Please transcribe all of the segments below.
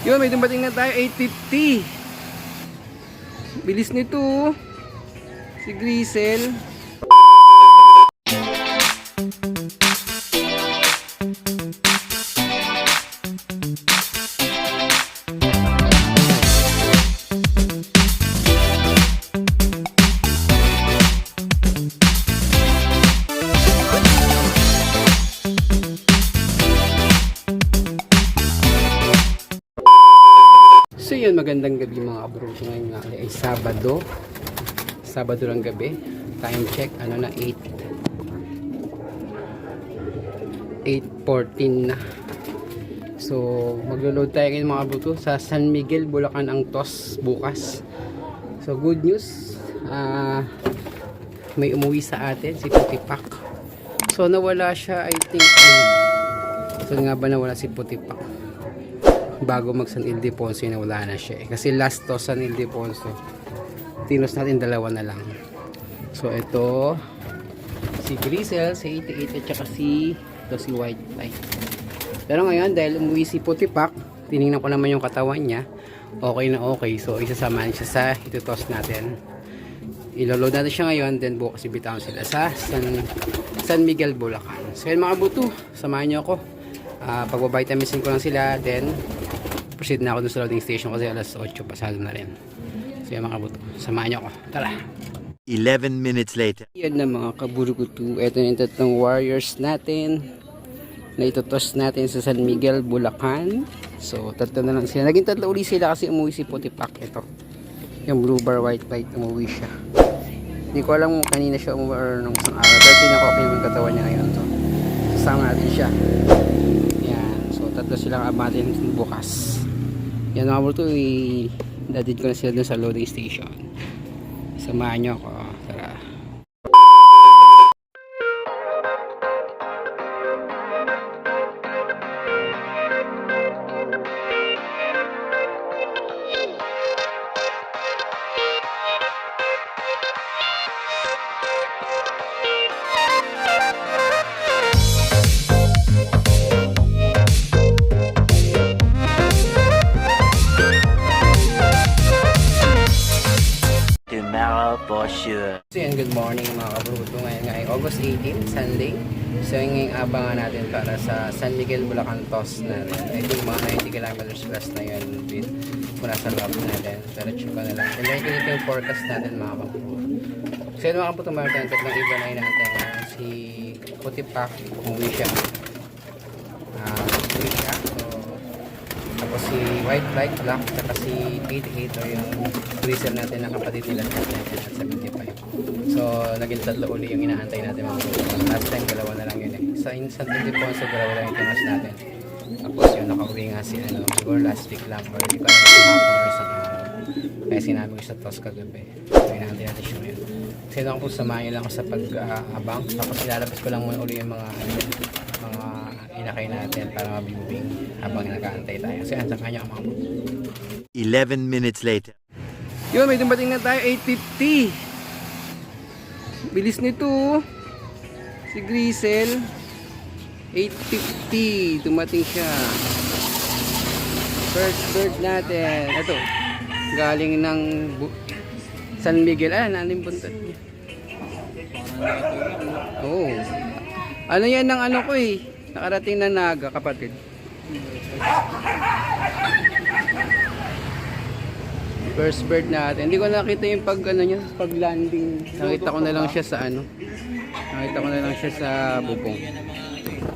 Yun, may dumating na tayo, 850. Bilis nito. oh. Si Grisel. So yun, magandang gabi mga kabruto. Ngayon nga ay Sabado. Sabado ng gabi. Time check, ano na, 8. 8.14 na. So, maglo-load tayo ngayon mga kabruto sa San Miguel, Bulacan ang TOS bukas. So, good news. ah may umuwi sa atin, si Putipak. So, nawala siya, I think, ano, so nga ba nawala si Putipak? Bago mag San Ildefonso na wala na siya eh. Kasi last to San Ildefonso, tinos natin dalawa na lang. So ito, si Grisel, si 88 at saka si, ito si White Light. Pero ngayon, dahil umuwi si Putipak, tinignan ko naman yung katawan niya, okay na okay. So isasamahan siya sa itutos natin. Iloload natin siya ngayon, then bukas ibitawan sila sa San, San Miguel, Bulacan. So yun mga buto, samahan niyo ako. Uh, Pagbabitamizin ko lang sila, then proceed na ako dun sa loading station kasi alas 8 pasado na rin. So yan mga buto, samahan niyo ako. Tara! 11 minutes later. Yan na mga kaburukutu. Ito na yung tatlong warriors natin na itutos natin sa San Miguel, Bulacan. So, tatlo na lang sila. Naging tatlo uli sila kasi umuwi si Putipak. Ito. Yung blue bar, white light, umuwi siya. Hindi ko alam kung kanina siya umuwi or nung isang araw. Pero tinakok yung katawan niya ngayon. So, sasama natin siya. Yan. So, tatlo silang amatin bukas. Yan mga bro, i-dadid ko na sila dun sa loading station. Samahan niyo ako. Sure. So yan, good morning mga kabruto. Ngayon nga ay August 18, Sunday. So yun ngayong abangan natin para sa San Miguel, Bulacan Toss na rin. I think mga 90 kilometers plus na yun with mula sa loob natin. Pero check ko na lang. And then ito yung forecast natin mga kabruto. So yun mga kabruto, meron tayong tatlong iba na inaantay ngayon. Si Putipak, umuwi siya. Ah, umuwi siya. White Light Black, saka si 88 o yung freezer natin na kapatid nila sa natin at 75. So, naging tatlo uli yung inaantay natin mga bro. Last time, dalawa na lang yun eh. Sa Instant Ildefonso, dalawa lang yung timas natin. Tapos yun, nakauwi nga si ano, siguro last week lang or alam kung hapon or isang araw. Kaya sinabi ko sa TOS kagabi. So, inaantay natin siya ngayon. Kasi lang po samahin lang sa pag-abang. Tapos ilalabas ko lang muna uli yung mga mga inakay natin para mabibing habang nag-aantay tayo. So yan, samahan niyo ang mga bro. 11 minutes later. Yun, may dumating na tayo, 850. Bilis nito. oh. Si Grisel. 850. Dumating siya. First bird natin. Ito. Galing ng Bu- San Miguel. Ah, nanin buntad niya. Oo. Ano yan ng ano ko eh. Nakarating na naga, kapatid. First bird natin. Hindi ko nakita yung pag ano niya, pag landing. Nakita ko na lang siya sa ano. Nakita ko na lang siya sa bubong.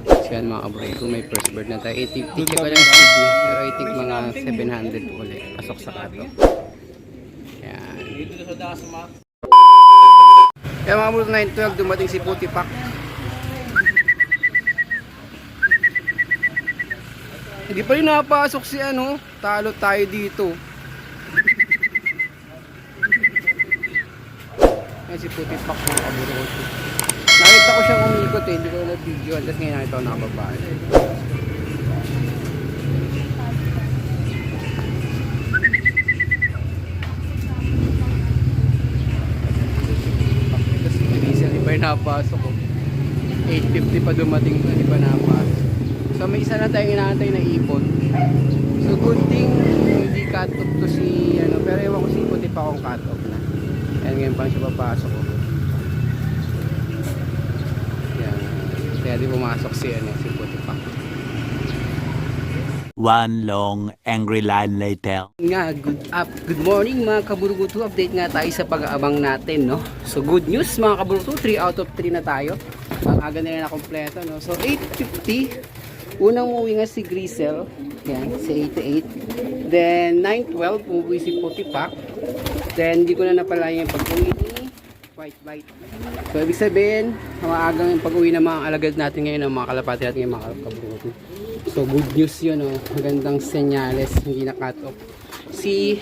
So yan mga kabro, kung may first bird na tayo. 850 check ko lang speed niya. Pero I think mga 700 po ulit. Pasok sa kato. Yan. Yan mga bro, 912 dumating si Puti Pak. Hindi pa rin napasok si ano. Talo tayo dito. Yan si Puti Pak mga kaburo ko. Nakita ko siyang umikot eh, hindi ko na video. Tapos ngayon nakita ko nakababa. Tapos diesel, iba yung napasok ko. 850 pa dumating, hindi pa napasok. So may isa na tayong inaantay na ipon. So good thing cut off to si ano pero ewan ko si puti pa akong cut off na. Yan ngayon pa siya papasok. Ko yan kaya di pumasok si ano si puti pa. One long angry line later. nga good up good morning mga kaburugutu update nga tayo sa pag-aabang natin no? So good news mga kaburugutu 3 out of 3 na tayo. Ang aga na rin na kompleto no? So 8.50 unang umuwi nga si Grisel yan si 88 then 9.12 umuwi si Potipak then hindi ko na napala yung pag-uwi ni White Light so ibig sabihin maagang yung pag-uwi ng mga alagad natin ngayon ng mga kalapati natin ngayon mga kaburugutu So good news yun oh. Magandang senyales, hindi na cut off. Si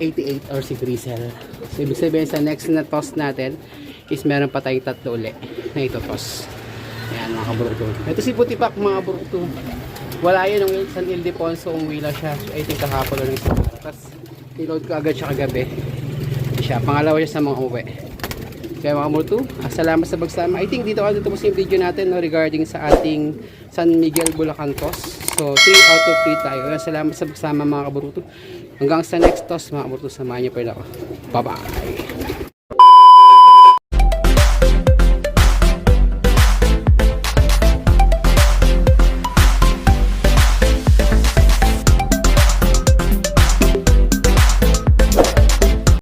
88 or si Grisel. So ibig sabihin sa next na toss natin is meron pa tayong tatlo uli na ito toss. Ayan mga kaburto. Ito si Putipak mga kaburto. Wala yun ng San Ildefonso, umuwi lang siya. I think kahapon lang isa. Tapos niload ko agad siya kagabi. Siya, pangalawa siya sa mga uwi. Kaya mga multo, ah, salamat sa pagsama. I think dito ako tapos yung video natin no, regarding sa ating San Miguel Bulacan toss. So 3 out of 3 tayo. Kaya Salamat sa pagsama mga kaburuto. Hanggang sa next toss mga kaburuto, samahan niyo pa rin ako. Bye bye!